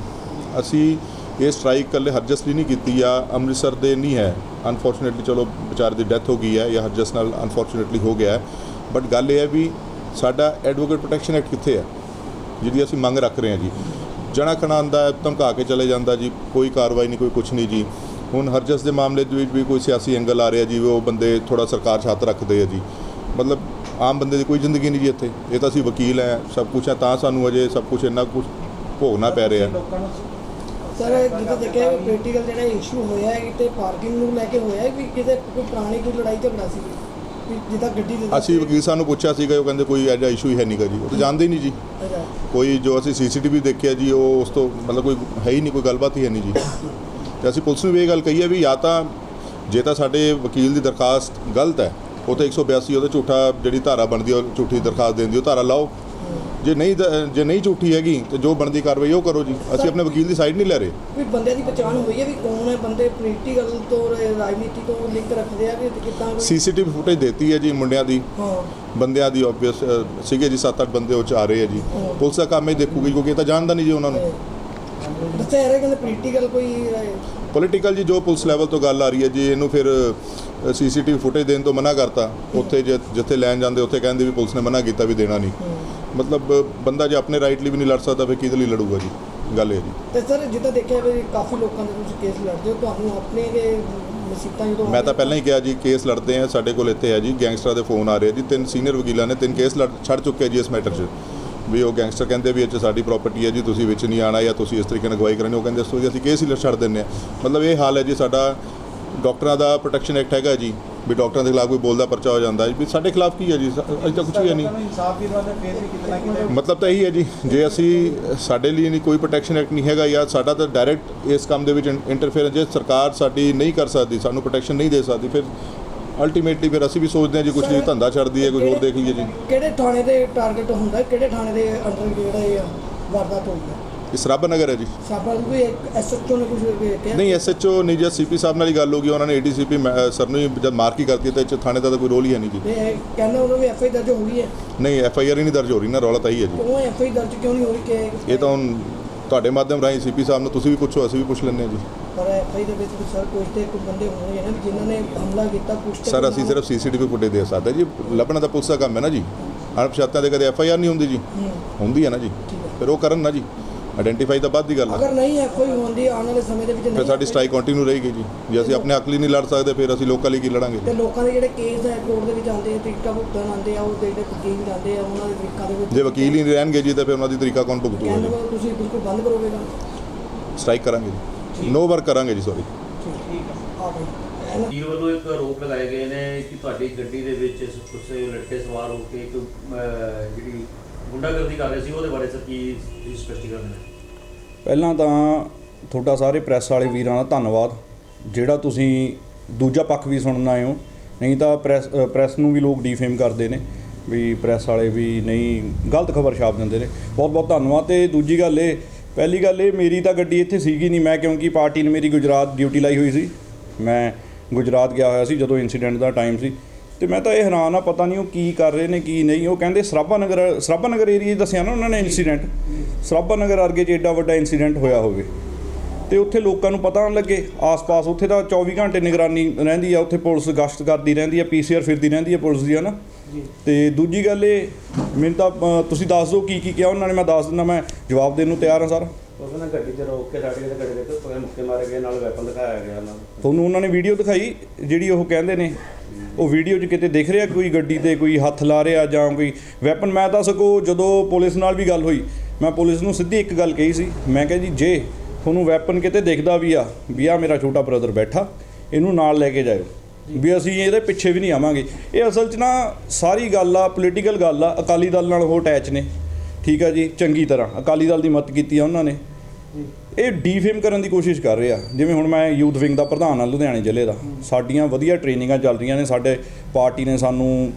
ਅਸੀਂ ਇਹ ਸਟ੍ਰਾਈਕ ਇਕੱਲੇ ਹਰਜਸ ਲਈ ਨਹੀਂ ਕੀਤੀ ਆ ਅੰਮ੍ਰਿਤਸਰ ਦੇ ਨਹੀਂ ਹੈ। ਅਨਫੋਰਚੂਨੇਟਲੀ ਚਲੋ ਵਿਚਾਰੇ ਦੀ ਡੈਥ ਹੋ ਗਈ ਹੈ ਜਾਂ ਹਰਜਸ ਨਾਲ ਅਨਫੋਰਚੂਨੇਟਲੀ ਹੋ ਗਿਆ ਬਟ ਗੱਲ ਇਹ ਹੈ ਵੀ ਸਾਡਾ ਐਡਵੋਕੇਟ ਪ੍ਰੋਟੈਕਸ਼ਨ ਐਕਟ ਕਿੱਥੇ ਹੈ? ਜਿਹਦੀ ਅਸੀਂ ਮੰਗ ਰੱਖ ਰਹੇ ਹਾਂ ਜੀ। ਜਣਾ ਖਣਾ ਆਉਂਦਾ ਧਮਕਾ ਕੇ ਚਲੇ ਜਾਂਦਾ ਜੀ, ਕੋਈ ਕਾਰਵਾਈ ਨਹੀਂ, ਕੋਈ ਕੁਛ ਨਹੀਂ ਜੀ। ਹੁਣ ਹਰਜਸ ਦੇ ਮਾਮਲੇ ਦੇ ਵਿੱਚ ਵੀ ਕੋਈ ਸਿਆਸੀ ਐਂਗਲ ਆ ਰਿਹਾ ਜੀ ਉਹ ਬੰਦੇ ਥੋੜਾ ਸਰਕਾਰ 'ਚ ਰੱਖਦੇ ਆ ਜੀ। ਮਤਲਬ ਆਮ ਬੰਦੇ ਦੀ ਕੋਈ ਜ਼ਿੰਦਗੀ ਨਹੀਂ ਜੀ ਇੱਥੇ। ਇਹ ਤਾਂ ਅਸੀਂ ਵਕੀਲ ਹੈ, ਸਭ ਕੁਝ ਹੈ, ਤਾਂ ਸਾਨੂੰ ਅਜੇ ਸਭ ਕੁਝ ਇੰਨਾ ਕੁਝ ਭੋਗਣਾ ਪੈ ਰਿਹਾ ਲੋਕਾਂ ਨੂੰ ਸਰ ਜਿੱਦਾਂ ਦੇਖਿਆ ਪੋਲੀਟੀਕਲ ਜਿਹੜਾ ਇਸ਼ੂ ਹੋਇਆ ਹੈ ਕਿਤੇ ਪਾਰਕਿੰਗ ਨੂੰ ਲੈ ਕੇ ਹੋਇਆ ਹੈ ਵੀ ਕਿਤੇ ਕੋਈ ਪੁਰਾਣੀ ਕੋਈ ਲੜਾਈ ਝਗੜਾ ਸੀ? ਵੀ ਜਿੱਦਾਂ ਗੱਡੀ ਦੇ ਅਸੀਂ ਵਕੀਲ ਸਾਹਿਬ ਨੂੰ ਪੁੱਛਿਆ ਸੀਗਾ ਉਹ ਕਹਿੰਦੇ ਕੋਈ ਐਜਾ ਇਸ਼ੂ ਹੀ ਹੈ ਨਹੀਂਗਾ ਜੀ। ਉਹ ਤਾਂ ਜਾਣਦੇ ਹੀ ਨਹੀਂ ਜੀ। ਕੋਈ ਜੋ ਅਸੀਂ ਸੀਸੀਟੀਵੀ ਦੇਖਿਆ ਜੀ ਉਹ ਉਸ ਤੋਂ ਮਤਲਬ ਕੋਈ ਹੈ ਹੀ ਨਹੀਂ ਕੋਈ ਗੱਲਬਾਤ ਹੀ ਹੈ ਨਹੀਂ ਜੀ। ਤੇ ਅਸੀਂ ਪੁਲਿਸ ਨੂੰ ਵੀ ਇਹ ਗੱਲ ਕਹੀ ਹੈ ਵੀ ਜਾਂ ਤਾਂ ਜੇ ਤਾਂ ਸਾਡੇ ਵਕੀਲ ਦੀ ਦਰਖਾਸਤ ਗਲਤ ਹੈ ਉਹ ਤਾਂ 182 ਉਹਦੇ ਝੂਠਾ ਜਿਹੜੀ ਧਾਰਾ ਬਣਦੀ ਹੈ ਝੂਠੀ ਦਰਖਾਸਤ ਦੇਣ ਦੀ ਉਹ ਧਾਰਾ ਲਾਓ। ਜੇ ਨਹੀਂ ਜੇ ਨਹੀਂ ਝੂਠੀ ਹੈਗੀ ਤੇ ਜੋ ਬਣਦੀ ਕਾਰਵਾਈ ਉਹ ਕਰੋ ਜੀ। ਅਸੀਂ ਆਪਣੇ ਵਕੀਲ ਦੀ ਸਾਈਡ ਨਹੀਂ ਲੈ ਰਹੇ। ਵੀ ਬੰਦਿਆਂ ਦੀ ਪਛਾਣ ਹੋਈ ਹੈ ਵੀ ਕੌਣ ਹੈ? ਬੰਦੇ ਪੋਲੀਟੀਕਲ ਤੋਂ ਰਾਜਨੀਤੀ ਤੋਂ ਲਿੰਕ ਰੱਖਦੇ ਆ ਕਿ ਕਿੱਦਾਂ ਸੀਸੀਟੀਵੀ ਫੁਟੇਜ ਦਿੱਤੀ ਹੈ ਜੀ ਮੁੰਡਿਆਂ ਦੀ। ਹਾਂ। ਬੰਦਿਆਂ ਦੀ ਆਬਵੀਅਸ ਸੀਗੇ ਜੀ 7-8 ਬੰਦੇ ਉਹ ਚ ਆ ਰਹੇ ਆ ਜੀ। ਪੁਲਿਸ ਦਾ ਕੰਮ ਹੀ ਦੇਖੂਗੀ ਕਿਉਂਕਿ ਇਹ ਤਾਂ ਜਾਣਦਾ ਨਹੀਂ ਜੀ ਉਹਨਾਂ ਨੂੰ। ਦੱਸਿਆ ਰਿਹਾ ਕਿ ਪੋਲੀਟੀਕਲ ਕੋਈ ਪੋਲੀਟੀਕਲ ਜੀ ਜੋ ਪੁਲਿਸ ਲੈਵਲ ਤੋਂ ਗੱਲ ਆ ਰਹੀ ਹੈ ਜੀ ਇਹਨੂੰ ਫਿਰ ਸੀਸੀਟੀਵੀ ਫੁਟੇਜ ਦੇਣ ਤੋਂ ਮਨਾ ਕਰਤਾ। ਉੱਥੇ ਜਿੱਥੇ ਲੈਣ ਜਾਂਦੇ ਉੱਥੇ ਕਹਿੰਦੇ ਵੀ ਪੁਲਿਸ ਨੇ ਮਨਾ ਕੀਤਾ ਵੀ ਦੇਣਾ ਨਹੀਂ। ਮਤਲਬ ਬੰਦਾ ਜੇ ਆਪਣੇ ਰਾਈਟ ਲਈ ਵੀ ਨਹੀਂ ਲੜ ਸਕਦਾ ਫਿਰ ਕਿਹਦੇ ਲਈ ਲੜੂਗਾ ਜੀ? ਗੱਲ ਇਹ ਜੀ। ਤੇ ਸਰ ਜਿੱਦਾਂ ਦੇਖਿਆ ਵੀ ਕਾਫੀ ਲੋਕਾਂ ਦੇ ਤੁਸੀਂ ਕੇਸ ਲੜਦੇ ਹੋ ਤੁਹਾਨੂੰ ਆਪਣੇ ਦੇ ਮੁਸੀਬਤਾਂ ਜਦੋਂ ਮੈਂ ਤਾਂ ਪਹਿਲਾਂ ਹੀ ਕਿਹਾ ਜੀ ਕੇਸ ਲੜਦੇ ਆ ਸਾਡੇ ਕੋਲ ਇੱਥੇ ਹੈ ਜੀ ਗੈਂਗਸਟਰਾਂ ਦੇ ਫੋਨ ਆ ਰਹੇ ਆ ਜੀ। ਤਿੰਨ ਸੀਨੀਅਰ ਵਕੀਲਾਂ ਨੇ ਤਿੰਨ ਕੇਸ ਲੜ ਛੱਡ ਚੁੱਕੇ ਆ ਜੀ ਇਸ ਮੈਟਰ 'ਚ। ਵੀ ਉਹ ਗੈਂਗਸਟਰ ਕਹਿੰਦੇ ਵੀ ਇਹ 'ਚ ਸਾਡੀ ਪ੍ਰਾਪਰਟੀ ਹੈ ਜੀ ਤੁਸੀਂ ਵਿੱਚ ਨਹੀਂ ਆਣਾ ਜਾਂ ਤੁਸੀਂ ਇਸ ਤਰੀਕੇ ਨਾਲ ਅਗਵਾਈ ਕਰਨੀ ਉਹ ਕਹਿੰਦੇ ਤੋਂ ਜੀ ਅਸੀਂ ਕੇਸ ਹੀ ਛੱਡ ਦਿੰਦੇ ਆ। ਮਤਲਬ ਇਹ ਹਾਲ ਹੈ ਜੀ ਸਾਡਾ ਡਾਕਟਰਾਂ ਦਾ ਪ੍ਰੋਟੈਕਸ਼ਨ ਐਕਟ ਹੈਗਾ ਜੀ। ਵੀ ਡਾਕਟਰਾਂ ਦੇ ਖਿਲਾਫ ਕੋਈ ਬੋਲਦਾ ਪਰਚਾ ਹੋ ਜਾਂਦਾ ਹੈ। ਵੀ ਸਾਡੇ ਖਿਲਾਫ ਕੀ ਹੈ ਜੀ? ਅਜੇ ਤਾਂ ਕੁਝ ਵੀ ਨਹੀਂ। ਇਨਸਾਫ ਵੀ ਦਵਾਉਂਦੇ ਫੇਰ ਵੀ ਕਿਤਨਾ ਕਿਤੇ ਮਤਲਬ ਤਾਂ ਇਹੀ ਹੈ ਜੀ, ਜੇ ਅਸੀਂ ਸਾਡੇ ਲਈ ਨਹੀਂ, ਕੋਈ ਪ੍ਰੋਟੈਕਸ਼ਨ ਐਕਟ ਨਹੀਂ ਹੈਗਾ ਜਾਂ ਸਾਡਾ ਤਾਂ ਡਾਇਰੈਕਟ ਇਸ ਕੰਮ ਦੇ ਵਿੱਚ ਇੰਟਰਫੇਅਰ ਜੇ ਸਰਕਾਰ ਸਾਡੀ ਨਹੀਂ ਕਰ ਸਕਦੀ, ਸਾਨੂੰ ਪ੍ਰੋਟੈਕਸ਼ਨ ਨਹੀਂ ਦੇ ਸਕਦੀ, ਫਿਰ ਅਲਟੀਮੇਟਲੀ ਫਿਰ ਅਸੀਂ ਵੀ ਸੋਚਦੇ ਹਾਂ ਜੀ ਕੁਝ ਧੰਦਾ ਛੱਡਦੀ ਹੈ ਕੁਝ ਹੋਰ ਦੇਖ ਲਈਏ ਜੀ। ਕਿਹੜੇ ਥਾਣੇ ਦੇ ਟਾਰਗੇਟ ਹੁੰਦਾ, ਕਿਹੜੇ ਥਾਣੇ ਦੇ ਅੰਡਰ ਜਿਹੜਾ ਇਹ ਵਾਰਦਾਤ ਹੋਈ ਹੈ? ਇਸ ਰੱਬ ਨਗਰ ਹੈ ਜੀ। ਸਾਬਾ ਨੂੰ ਕੋਈ ਐਸਐਚਓ ਨੇ ਕੁਝ ਕਿਹਾ ਨਹੀਂ ਐਸਐਚਓ ਨਹੀਂ ਜੀ ਸੀਪੀ ਸਾਹਿਬ ਨਾਲ ਹੀ ਗੱਲ ਹੋ ਗਈ ਉਹਨਾਂ ਨੇ ਏਡੀਸੀਪੀ ਸਰ ਨੂੰ ਹੀ ਜਦ ਮਾਰਕ ਹੀ ਕਰਤੀ ਤਾਂ ਇਹ 'ਚ ਥਾਣੇ ਦਾ ਤਾਂ ਕੋਈ ਰੋਲ ਹੀ ਹੈ ਨਹੀਂ ਜੀ। ਤੇ ਇਹ ਕਹਿੰਦਾ ਉਹਨਾਂ ਵੀ ਐਫਆਈ ਦਰਜ ਹੋ ਗਈ ਹੈ। ਨਹੀਂ ਐਫ ਆਈ ਆਰ ਹੀ ਨਹੀਂ ਦਰਜ ਹੋ ਰਹੀ ਨਾ ਰੌਲਾ ਤਾਂ ਹੀ ਹੈ ਜੀ। ਉਹ ਐਫਆਈ ਦਰਜ ਕਿਉਂ ਨਹੀਂ ਹੋ ਰਹੀ? ਕਿ ਇਹ ਤਾਂ ਹੁਣ ਤੁਹਾਡੇ ਮਾਧਿਅਮ ਰਾਹੀਂ ਸੀਪੀ ਸਾਹਿਬ ਨੂੰ ਤੁਸੀਂ ਵੀ ਪੁੱਛੋ ਅਸੀਂ ਵੀ ਪੁੱਛ ਲੈਂਦੇ ਹਾਂ ਜੀ। ਪਰ ਐਫਆਈ ਦੇ ਵਿੱਚ ਵੀ ਸਰ ਕੁਝ ਤੇ ਕੁਝ ਬੰਦੇ ਹੋਣਗੇ ਨਾ ਵੀ ਜਿਨ੍ਹਾਂ ਨੇ ਹਮਲਾ ਕੀਤਾ ਕੁਝ ਤੇ ਸਰ ਅਸੀਂ ਸਿਰਫ ਸੀਸੀਟੀਵੀ ਫੁਟੇਜ ਦੇ ਸਕਦੇ ਜੀ। ਲੱਭਣਾ ਤਾਂ ਪੁਲਿਸ ਦਾ ਕੰਮ ਹੈ ਨਾ ਜੀ। ਅਣਪਛਾਤਿਆਂ ਦੇ ਕਦੇ ਐਫ ਆਈ ਆਰ ਨਹੀਂ ਹੁੰਦੀ ਜੀ। ਹੁੰਦੀ ਹੈ ਨਾ ਜੀ। ਫਿਰ ਉਹ ਕਰਨ ਨਾ ਜੀ। ਆਇਡੈਂਟੀਫਾਈ ਤਾਂ ਬਾਅਦ ਦੀ ਗੱਲ ਹੈ ਅਗਰ ਨਹੀਂ ਐਫਆਈ ਹੁੰਦੀ ਆਉਣ ਵਾਲੇ ਸਮੇਂ ਦੇ ਵਿੱਚ ਫਿਰ ਨਹੀਂ ਸਾਡੀ ਸਟ੍ਰਾਈਕ ਕੰਟੀਨਿਊ ਰਹੇਗੀ ਜੀ। ਜੇ ਅਸੀਂ ਆਪਣੇ ਹੱਕ ਲਈ ਨਹੀਂ ਲੜ ਸਕਦੇ ਫਿਰ ਅਸੀਂ ਲੋਕਾਂ ਲਈ ਕੀ ਲੜਾਂਗੇ ਤੇ ਲੋਕਾਂ ਦੇ ਜਿਹੜੇ ਕੇਸ ਹੈ ਕੋਰਟ ਦੇ ਵਿੱਚ ਆਉਂਦੇ ਆ ਤਰੀਕਾ ਭੁਗਤਣ ਆਉਂਦੇ ਆ ਉਹ ਜਿਹੜੇ ਵਕੀਲ ਜਾਂਦੇ ਆ ਉਹਨਾਂ ਦੇ ਤਰੀਕਾ ਦੇ ਵਿੱਚ ਜੇ ਵਕੀਲ ਹੀ ਨਹੀਂ ਰਹਿਣਗੇ ਜੀ ਤਾਂ ਫਿਰ ਉਹਨਾਂ ਦੀ ਤਰੀਕਾ ਕੌਣ ਭੁਗਤੂਗਾ ਜੀ? ਤੁਸੀਂ ਬਿਲਕੁਲ ਬੰਦ ਕਰੋਗੇ ਸਟ੍ਰਾਈਕ ਕਰਾਂਗੇ ਜੀ। ਨੋ ਵਰਕ ਕਰਾਂਗੇ ਜੀ ਸੌਰੀ ਆ। ਬਈ ਜੀਰ ਵੱਲੋਂ ਇੱਕ ਆਰੋਪ ਲਗਾਏ ਗਏ ਨੇ ਕਿ ਤੁਹਾਡੀ ਗੱਡੀ ਦੇ ਵਿੱਚ ਕੁਝ ਲੜਕੇ ਸਵਾਰ ਹੋ ਕੇ ਇੱਕ ਜਿਹੜੀ ਗੁੰਡਾਗਰਦੀ ਕਰ ਰਹੇ ਸੀ ਉਹਦੇ ਬਾਰੇ ਸਰ ਕੀ ਸਪਸ਼ਟੀਕਰਨ ਹੈ ਪਹਿਲਾਂ ਤਾਂ ਤੁਹਾਡਾ ਸਾਰੇ ਪ੍ਰੈਸ ਵਾਲੇ ਵੀਰਾਂ ਦਾ ਧੰਨਵਾਦ ਜਿਹੜਾ ਤੁਸੀਂ ਦੂਜਾ ਪੱਖ ਵੀ ਸੁਣਨ ਆਏ ਹੋ। ਨਹੀਂ ਤਾਂ ਪ੍ਰੈਸ ਅ, ਪ੍ਰੈਸ ਨੂੰ ਵੀ ਲੋਕ ਡੀਫੇਮ ਕਰਦੇ ਨੇ ਵੀ ਪ੍ਰੈਸ ਵਾਲੇ ਵੀ ਨਹੀਂ ਗਲਤ ਖਬਰ ਛਾਪ ਦਿੰਦੇ ਨੇ। ਬਹੁਤ ਬਹੁਤ ਧੰਨਵਾਦ। ਤੇ ਦੂਜੀ ਗੱਲ ਇਹ ਪਹਿਲੀ ਗੱਲ ਇਹ ਮੇਰੀ ਤਾਂ ਗੱਡੀ ਇੱਥੇ ਸੀਗੀ ਨਹੀਂ ਮੈਂ ਕਿਉਂਕਿ ਪਾਰਟੀ ਨੇ ਮੇਰੀ ਗੁਜਰਾਤ ਡਿਊਟੀ ਲਾਈ ਹੋਈ ਸੀ। ਮੈਂ ਗੁਜਰਾਤ ਗਿਆ ਹੋਇਆ ਸੀ ਜਦੋਂ ਇਨਸੀਡੈਂਟ ਦਾ ਟਾਈਮ ਸੀ। ਤੇ ਮੈਂ ਤਾਂ ਇਹ ਹੈਰਾਨ ਆ ਪਤਾ ਨਹੀਂ ਉਹ ਕੀ ਕਰ ਰਹੇ ਨੇ ਕੀ ਨਹੀਂ। ਉਹ ਕਹਿੰਦੇ ਸਰਾਭਾ ਨਗਰ ਸਰਾਭਾ ਨਗਰ ਏਰੀਆ ਦੱਸਿਆ ਨਾ ਉਹਨਾਂ ਨੇ ਇਨਸੀਡੈਂਟ ਸਰਾਭਾ ਨਗਰ ਵਰਗੇ 'ਚ ਏਡਾ ਵੱਡਾ ਇਨਸੀਡੈਂਟ ਹੋਇਆ ਹੋਵੇ। ਤੇ ਉੱਥੇ ਲੋਕਾਂ ਨੂੰ ਪਤਾ ਨਾ ਲੱਗੇ ਆਸ-ਪਾਸ ਉੱਥੇ ਤਾਂ 24 ਘੰਟੇ ਨਿਗਰਾਨੀ ਰਹਿੰਦੀ ਆ ਉੱਥੇ ਪੁਲਿਸ ਗਸ਼ਤ ਕਰਦੀ ਰਹਿੰਦੀ ਆ ਪੀਸੀਆਰ ਫਿਰਦੀ ਰਹਿੰਦੀ ਆ ਪੁਲਿਸ ਦੀ ਹਨਾ? ਤੇ ਦੂਜੀ ਗੱਲ ਇਹ ਮੈਨੂੰ ਤਾਂ ਤੁਸੀਂ ਦੱਸ ਦਿਓ ਕੀ ਕੀ ਕਿਹਾ ਉਹਨਾਂ ਨੇ ਮੈਂ ਦੱਸ ਦਿੰਦਾ ਮੈਂ ਜਵਾਬ ਦੇਣ ਨੂੰ ਤਿਆਰ ਹਾਂ ਸਰ। ਉਸ ਨੇ ਗੱਡੀ 'ਚ ਰੋਕ ਕੇ ਸਾਡੀ ਤੇ ਗੱਡੀ ਦੇ ਉੱਤੇ ਮੁੱਕੇ ਮਾਰੇ ਗਏ ਨਾਲ ਵੈਪਨ ਦਿਖਾਇਆ ਗਿਆ ਨਾਲ ਤੁਹਾਨੂੰ ਉਹਨਾਂ ਨੇ ਵੀਡੀਓ ਦਿਖਾਈ ਜਿਹੜੀ ਉਹ ਕਹਿੰਦੇ ਨੇ ਉਹ ਵੀਡੀਓ 'ਚ ਕਿਤੇ ਦਿਖ ਰਿਹਾ ਕੋਈ ਗੱਡੀ ਤੇ ਕੋਈ ਹੱਥ ਲਾ ਰਿਹਾ ਜਾਂ ਕੋਈ ਵੈਪਨ ਮੈਂ ਤਾਂ ਸਗੋਂ ਜਦੋਂ ਪੁਲਿਸ ਨਾਲ ਵੀ ਗੱਲ ਹੋਈ, ਮੈਂ ਪੁਲਿਸ ਨੂੰ ਸਿੱਧੀ ਇੱਕ ਗੱਲ ਕਹੀ ਸੀ। ਮੈਂ ਕਿਹਾ ਜੀ, ਜੇ ਤੁਹਾਨੂੰ ਵੈਪਨ ਕਿਤੇ ਦਿਖਦਾ ਵੀ ਆ ਵੀ ਆ ਮੇਰਾ ਛੋਟਾ ਬ੍ਰਦਰ ਬੈਠਾ, ਇਹਨੂੰ ਨਾਲ ਲੈ ਕੇ ਜਾਇਓ। ਵੀ ਅਸੀਂ ਇਹਦੇ ਪਿੱਛੇ ਵੀ ਨਹੀਂ ਆਵਾਂਗੇ। ਇਹ ਅਸਲ 'ਚ ਨਾ ਸਾਰੀ ਗੱਲ ਆ ਪੋਲੀਟੀਕਲ ਗੱਲ ਆ, ਅਕਾਲੀ ਦਲ ਨਾਲ ਉਹ ਅਟੈਚ ਨੇ। ਠੀਕ ਆ ਜੀ, ਚੰਗੀ ਤਰ੍ਹਾਂ। ਅਕਾਲੀ ਦਲ ਦੀ ਮਦਦ ਕੀਤੀ ਆ ਉਹਨਾਂ ਨੇ। ਇਹ ਡੀਫੇਮ ਕਰਨ ਦੀ ਕੋਸ਼ਿਸ਼ ਕਰ ਰਹੇ। ਆ ਜਿਵੇਂ ਹੁਣ ਮੈਂ ਯੂਥ ਵਿੰਗ ਦਾ ਪ੍ਰਧਾਨ ਆ ਲੁਧਿਆਣੇ ਜ਼ਿਲ੍ਹੇ ਦਾ। ਸਾਡੀਆਂ ਵਧੀਆ ਟ੍ਰੇਨਿੰਗਾਂ ਚੱਲ ਰਹੀਆਂ ਨੇ। ਸਾਡੇ ਪਾਰਟੀ ਨੇ ਸਾਨੂੰ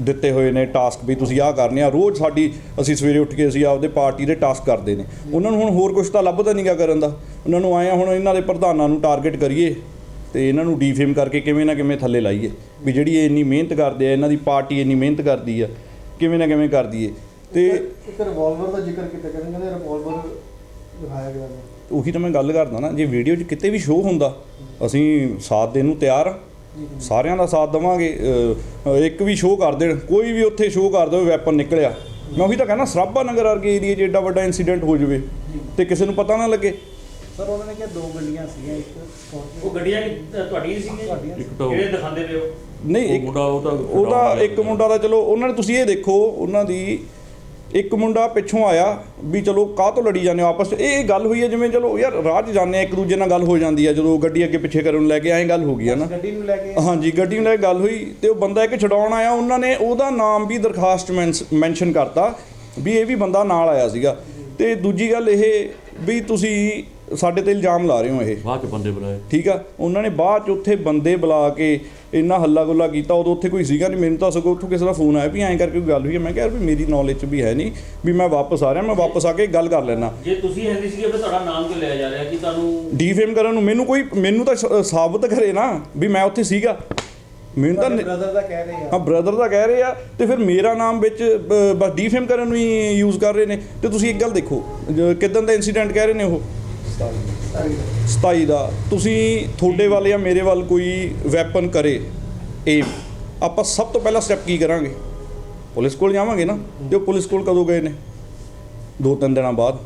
ਦਿੱਤੇ ਹੋਏ ਨੇ ਟਾਸਕ ਵੀ ਤੁਸੀਂ ਆਹ ਕਰਨੇ ਆ। ਰੋਜ਼ ਸਾਡੀ ਅਸੀਂ ਸਵੇਰੇ ਉੱਠ ਕੇ ਅਸੀਂ ਆਪਦੇ ਪਾਰਟੀ ਦੇ ਟਾਸਕ ਕਰਦੇ ਨੇ। ਉਹਨਾਂ ਨੂੰ ਹੁਣ ਹੋਰ ਕੁਝ ਤਾਂ ਲੱਭਦਾ ਨਹੀਂਗਾ ਕਰਨ ਦਾ। ਉਹਨਾਂ ਨੂੰ ਆਇਆ ਹੁਣ ਇਹਨਾਂ ਦੇ ਪ੍ਰਧਾਨਾਂ ਨੂੰ ਟਾਰਗੇਟ ਕਰੀਏ ਤੇ ਇਹਨਾਂ ਨੂੰ ਡੀਫੇਮ ਕਰਕੇ ਕਿਵੇਂ ਨਾ ਕਿਵੇਂ ਥੱਲੇ ਲਾਈਏ। ਵੀ ਜਿਹੜੀ ਇਹ ਇੰਨੀ ਮਿਹਨਤ ਕਰਦੇ ਆ, ਇਹਨਾਂ ਦੀ ਪਾਰਟੀ ਇੰਨੀ ਮਿਹਨਤ ਕਰਦੀ ਆ, ਕਿਵੇਂ ਨਾ ਕਿਵੇਂ ਕਰਦੀ ਏ। ਤੇ ਇੱਕ ਰਿਵਾਲਵਰ ਦਾ ਜ਼ਿਕਰ ਕੀਤਾ ਕਹਿੰਦੇ ਰਿਵਾਲਵਰ ਦਿਖਾਇਆ ਗਿਆ ਉਹੀ ਤਾਂ ਮੈਂ ਗੱਲ ਕਰਦਾ ਨਾ ਜੇ ਵੀਡੀਓ 'ਚ ਕਿਤੇ ਵੀ ਸ਼ੋਅ ਹੁੰਦਾ ਅਸੀਂ ਸਾਥ ਦੇਣ ਨੂੰ ਤਿਆਰ ਆ। ਸਾਰਿਆਂ ਦਾ ਸਾਥ ਦੇਵਾਂਗੇ ਇੱਕ ਵੀ ਸ਼ੋਅ ਕਰ ਦੇਣ ਕੋਈ ਵੀ ਉੱਥੇ ਸ਼ੋਅ ਕਰ ਦੇਵੇ ਵੈਪਨ ਨਿਕਲਿਆ। ਮੈਂ ਉਹੀ ਤਾਂ ਕਹਿੰਦਾ ਸਰਾਭਾ ਨਗਰ ਵਰਗੇ ਏਰੀਆ 'ਚ ਏਡਾ ਵੱਡਾ ਇਨਸੀਡੈਂਟ ਹੋ ਜਾਵੇ ਤੇ ਕਿਸੇ ਨੂੰ ਪਤਾ ਨਾ ਲੱਗੇ। ਸਰ ਉਹਨਾਂ ਨੇ ਕਿਹਾ ਦੋ ਗੱਡੀਆਂ ਸੀਗੀਆਂ ਇੱਕ ਸਕਾਰਪੀਓ ਉਹ ਗੱਡੀਆਂ ਤੁਹਾਡੀਆਂ ਸੀਗੀਆਂ? ਜਿਹੜੇ ਦਿਖਾਉਂਦੇ ਪਏ ਹੋ? ਨਹੀਂ ਇੱਕ ਮੁੰਡਾ ਉਹ ਤਾਂ ਉਹਦਾ ਇੱਕ ਮੁੰਡਾ ਦਾ ਚਲੋ ਉਹਨਾਂ ਨੇ ਤੁਸੀਂ ਇਹ ਦੇਖੋ ਉਹਨਾਂ ਦੀ ਇੱਕ ਮੁੰਡਾ ਪਿੱਛੋਂ ਆਇਆ ਵੀ ਚਲੋ ਕਾਹ ਤੋਂ ਲੜੀ ਜਾਂਦੇ ਹੋ ਆਪਸ 'ਚ? ਇਹ ਗੱਲ ਹੋਈ ਹੈ ਜਿਵੇਂ ਚਲੋ ਯਾਰ ਰਾਹ 'ਚ ਜਾਂਦੇ ਆ ਇੱਕ ਦੂਜੇ ਨਾਲ ਗੱਲ ਹੋ ਜਾਂਦੀ ਆ ਜਦੋਂ ਗੱਡੀ ਅੱਗੇ ਪਿੱਛੇ ਕਰਨ ਨੂੰ ਲੈ ਕੇ ਐਂ ਗੱਲ ਹੋ ਗਈ ਆ ਨਾ। ਗੱਡੀ ਨੂੰ ਲੈ ਕੇ? ਹਾਂਜੀ ਗੱਡੀ ਨੂੰ ਲੈ ਕੇ ਗੱਲ ਹੋਈ ਤੇ ਉਹ ਬੰਦਾ ਇੱਕ ਛਡਾਉਣ ਆਇਆ ਉਹਨਾਂ ਨੇ ਉਹਦਾ ਨਾਮ ਵੀ ਦਰਖਾਸਤ ਮੈਂਸ਼ਨ ਕਰਤਾ ਵੀ ਇਹ ਵੀ ਬੰਦਾ ਨਾਲ ਆਇਆ ਸੀਗਾ। ਤੇ ਦੂਜੀ ਗੱਲ ਇਹ ਵੀ ਤੁਸੀਂ ਸਾਡੇ ਤੇ ਇਲਜ਼ਾਮ ਲਾ ਰਹੇ ਹੋ ਇਹ। ਬਾਅਦ ਚ ਬੰਦੇ ਬੁਲਾਏ। ਠੀਕ ਆ? ਉਹਨਾਂ ਨੇ ਬਾਅਦ ਚ ਉੱਥੇ ਬੰਦੇ ਬੁਲਾ ਕੇ ਇੰਨਾ ਹੱਲਾ ਗੁੱਲਾ ਕੀਤਾ ਉਦੋਂ ਉੱਥੇ ਕੋਈ ਸੀਗਾ ਨਹੀਂ ਮੈਨੂੰ ਤਾਂ ਸਗੋਂ ਉੱਥੋਂ ਕਿਸੇ ਦਾ ਫੋਨ ਆਇਆ ਵੀ ਐਂ ਕਰਕੇ ਕੋਈ ਗੱਲ ਹੋਈ ਹੈ ਮੈਂ ਕਿਹਾ ਯਾਰ ਵੀ ਮੇਰੀ ਨੌਲੇਜ ਚ ਵੀ ਹੈ ਨਹੀਂ ਵੀ ਮੈਂ ਵਾਪਸ ਆ ਰਿਹਾ ਮੈਂ ਵਾਪਸ ਆ ਕੇ ਗੱਲ ਕਰ ਲੈਣਾ ਜੇ ਤੁਸੀਂ ਹੈਂਦੀ ਸੀਗੇ ਫਿਰ ਤੁਹਾਡਾ ਨਾਮ ਕਿਉਂ ਲਿਆ ਜਾ ਰਿਹਾ ਕਿ ਤੁਹਾਨੂੰ ਡੀਫੇਮ ਕਰਨ ਨੂੰ ਮੈਨੂੰ ਕੋਈ ਮੈਨੂੰ ਤਾਂ ਸ- ਸਾਬਤ ਕਰੇ ਨਾ ਵੀ ਮੈਂ ਉੱਥੇ ਸੀਗਾ। ਮੈਨੂੰ ਤਾਂ ਬ੍ਰਦਰ ਦਾ ਕਹਿ ਰਹੇ ਆ। ਹਾਂ ਬ੍ਰਦਰ ਦਾ ਕਹਿ ਰਹੇ ਆ ਤੇ ਫਿਰ ਮੇਰਾ ਨਾਮ ਵਿੱਚ ਬ- ਬਸ ਡੀਫੇਮ ਕਰਨ ਨੂੰ ਹੀ ਯੂਜ਼ ਕਰ ਰਹੇ ਨੇ। ਤੇ ਤੁਸੀਂ ਇੱਕ ਗੱਲ ਦੇਖੋ ਜ- ਕਿੱਦਣ ਦਾ ਇਨਸੀਡੈਂਟ ਕਹਿ ਰਹੇ ਨੇ ਉਹ? 27 ਦਾ। ਤੁਸੀਂ ਤੁਹਾਡੇ ਵੱਲ ਜਾਂ ਮੇਰੇ ਵੱਲ ਕੋਈ ਵੈਪਨ ਕਰੇ ਇਹ ਆਪਾਂ ਸਭ ਤੋਂ ਪਹਿਲਾ ਸਟੈਪ ਕੀ ਕਰਾਂਗੇ? ਪੁਲਿਸ ਕੋਲ ਜਾਵਾਂਗੇ ਨਾ? ਤੇ ਉਹ ਪੁਲਿਸ ਕੋਲ ਕਦੋਂ ਗਏ ਨੇ? ਦੋ ਤਿੰਨ ਦਿਨਾਂ ਬਾਅਦ।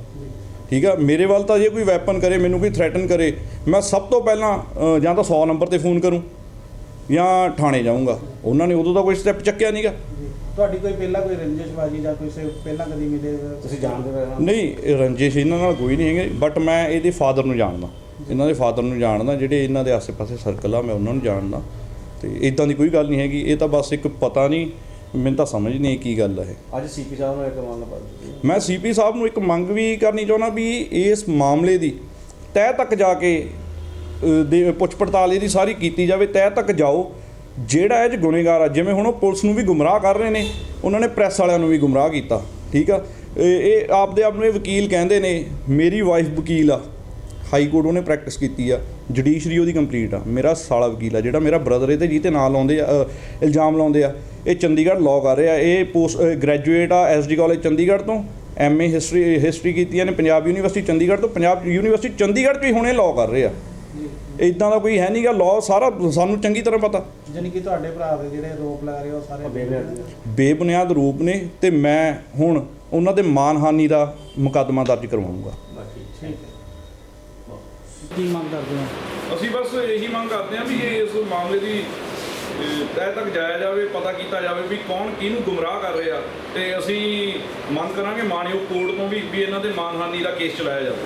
ਠੀਕ ਆ? ਮੇਰੇ ਵੱਲ ਤਾਂ ਜੇ ਕੋਈ ਵੈਪਨ ਕਰੇ, ਮੈਨੂੰ ਕੋਈ ਥ੍ਰੈਟਨ ਕਰੇ, ਮੈਂ ਸਭ ਤੋਂ ਪਹਿਲਾਂ ਜਾਂ ਤਾਂ 100 ਨੰਬਰ ਤੇ ਫੋਨ ਕਰੂੰ, ਜਾਂ ਥਾਣੇ ਜਾਊਂਗਾ। ਉਹਨਾਂ ਨੇ ਉਦੋਂ ਤਾਂ ਕੋਈ ਸਟੈਪ ਚੱਕਿਆ ਨਹੀਂਗਾ ਤੁਹਾਡੀ ਕੋਈ ਪਹਿਲਾਂ ਕੋਈ ਰੰਜਿਸ਼ਬਾਜੀ ਜਾਂ ਕੋਈ ਸੇ ਪਹਿਲਾਂ ਕਦੀ ਮਿਲੇ? ਤੁਸੀਂ ਜਾਣਦੇ ਹੋ ਨਹੀਂ ਰੰਜਿਸ਼ ਇਹਨਾਂ ਨਾਲ ਕੋਈ ਨਹੀਂ ਹੈਗੇ। ਬਟ ਮੈਂ ਇਹਦੇ ਫਾਦਰ ਨੂੰ ਜਾਣਦਾ। ਇਹਨਾਂ ਦੇ ਫਾਦਰ ਨੂੰ ਜਾਣਦਾ ਜਿਹੜੇ ਇਹਨਾਂ ਦੇ ਆਸ-ਪਾਸੇ ਸਰਕਲ ਆ ਮੈਂ ਉਹਨਾਂ ਨੂੰ ਜਾਣਦਾ। ਤੇ ਇਦਾਂ ਦੀ ਕੋਈ ਗੱਲ ਨਹੀਂ ਹੈਗੀ। ਇਹ ਤਾਂ ਬਸ ਇੱਕ ਪਤਾ ਨਹੀਂ ਮੈਨੂੰ ਤਾਂ ਸਮਝ ਨਹੀਂ ਕੀ ਗੱਲ ਹੈ ਇਹ। ਅੱਜ ਸੀਪੀ ਸਾਹਿਬ ਨੂੰ ਇੱਕ ਮਾਮਲਾ ਪਾ ਮੈਂ ਸੀਪੀ ਸਾਹਿਬ ਨੂੰ ਇੱਕ ਮੰਗ ਵੀ ਕਰਨੀ ਚਾਹੁੰਦਾ ਵੀ ਇਸ ਮਾਮਲੇ ਦੀ ਤਹਿ ਤੱਕ ਜਾ ਕੇ ਅ, ਦੇ ਪੁੱਛ ਪੜਤਾਲ ਇਹਦੀ ਸਾਰੀ ਕੀਤੀ ਜਾਵੇ ਤਹਿ ਤੱਕ ਜਾਓ। ਜਿਹੜਾ ਇਹ 'ਚ ਗੁਨੇਗਾਰ ਆ ਜਿਵੇਂ ਹੁਣ ਉਹ ਪੁਲਿਸ ਨੂੰ ਵੀ ਗੁੰਮਰਾਹ ਕਰ ਰਹੇ ਨੇ ਉਹਨਾਂ ਨੇ ਪ੍ਰੈਸ ਵਾਲਿਆਂ ਨੂੰ ਵੀ ਗੁੰਮਰਾਹ ਕੀਤਾ ਠੀਕ ਆ? ਇਹ ਆਪਦੇ ਆਪ ਨੂੰ ਇਹ ਵਕੀਲ ਕਹਿੰਦੇ ਨੇ ਮੇਰੀ ਵਾਈਫ ਵਕੀਲ ਆ। ਹਾਈ ਕੋਰਟ ਉਹਨੇ ਪ੍ਰੈਕਟਿਸ ਕੀਤੀ ਆ। ਜੁਡੀਸ਼ਰੀ ਉਹਦੀ ਕੰਪਲੀਟ ਆ। ਮੇਰਾ ਸਾਲਾ ਵਕੀਲ ਆ ਜਿਹੜਾ ਮੇਰਾ ਬ੍ਰਦਰ ਇਹਦੇ ਜੀ ਤੇ ਨਾਂ ਲਾਉਂਦੇ ਆ ਇਲਜ਼ਾਮ ਲਾਉਂਦੇ ਆ। ਇਹ ਚੰਡੀਗੜ੍ਹ ਲਾਅ ਕਰ ਰਿਹਾ। ਇਹ ਪੋਸਟ ਗ੍ਰੈਜੂਏਟ ਆ ਐਸਡੀ ਕਾਲਜ ਚੰਡੀਗੜ੍ਹ ਤੋਂ। ਐਮਏ ਹਿਸਟਰੀ ਹਿਸਟਰੀ ਕੀਤੀਆਂ ਨੇ ਪੰਜਾਬ ਯੂਨੀਵਰਸਿਟੀ ਚੰਡੀਗੜ੍ਹ ਤੋਂ। ਪੰਜਾਬ ਯੂਨੀਵਰਸਿਟੀ ਚੰਡੀਗੜ੍ਹ 'ਚ ਹੀ ਹੁਣੇ ਲਾਅ ਕਰ ਰਹੇ ਆ। ਇਦਾਂ ਦਾ ਕੋਈ ਹੈ ਨਹੀਂਗਾ ਲਾਅ ਸਾਰਾ ਸਾਨੂੰ ਚੰਗੀ ਤਰ੍ਹਾਂ ਪਤਾ। ਜਾਨੀ ਕਿ ਤੁਹਾਡੇ ਭਰਾ ਦੇ ਜਿਹੜੇ ਆਰੋਪ ਲਾ ਰਹੇ ਉਹ ਸਾਰੇ ਬੇਬੁਨਿਆਦ ਰੂਪ ਨੇ ਤੇ ਮੈਂ ਹੁਣ ਉਹਨਾਂ ਦੇ ਮਾਨਹਾਨੀ ਦਾ ਮੁਕੱਦਮਾ ਦਰਜ ਕਰਵਾਉਂਗਾ। ਠੀਕ ਹੈ। ਕੀ ਮੰਗ ਕਰਦੇ ਹੋ? ਅਸੀਂ ਬਸ ਇਹੀ ਮੰਗ ਕਰਦੇ ਹਾਂ ਵੀ ਇਹ ਇਸ ਮਾਮਲੇ ਦੀ ਤਹਿ ਤੱਕ ਜਾਇਆ ਜਾਵੇ ਪਤਾ ਕੀਤਾ ਜਾਵੇ ਵੀ ਕੌਣ ਕਿਹਨੂੰ ਗੁੰਮਰਾਹ ਕਰ ਰਿਹਾ। ਤੇ ਅਸੀਂ ਮੰਗ ਕਰਾਂਗੇ ਮਾਨਯੋਗ ਕੋਰਟ ਤੋਂ ਵੀ ਵੀ ਇਹਨਾਂ ਦੇ ਮਾਨਹਾਨੀ ਦਾ ਕੇਸ ਚਲਾਇਆ ਜਾਵੇ।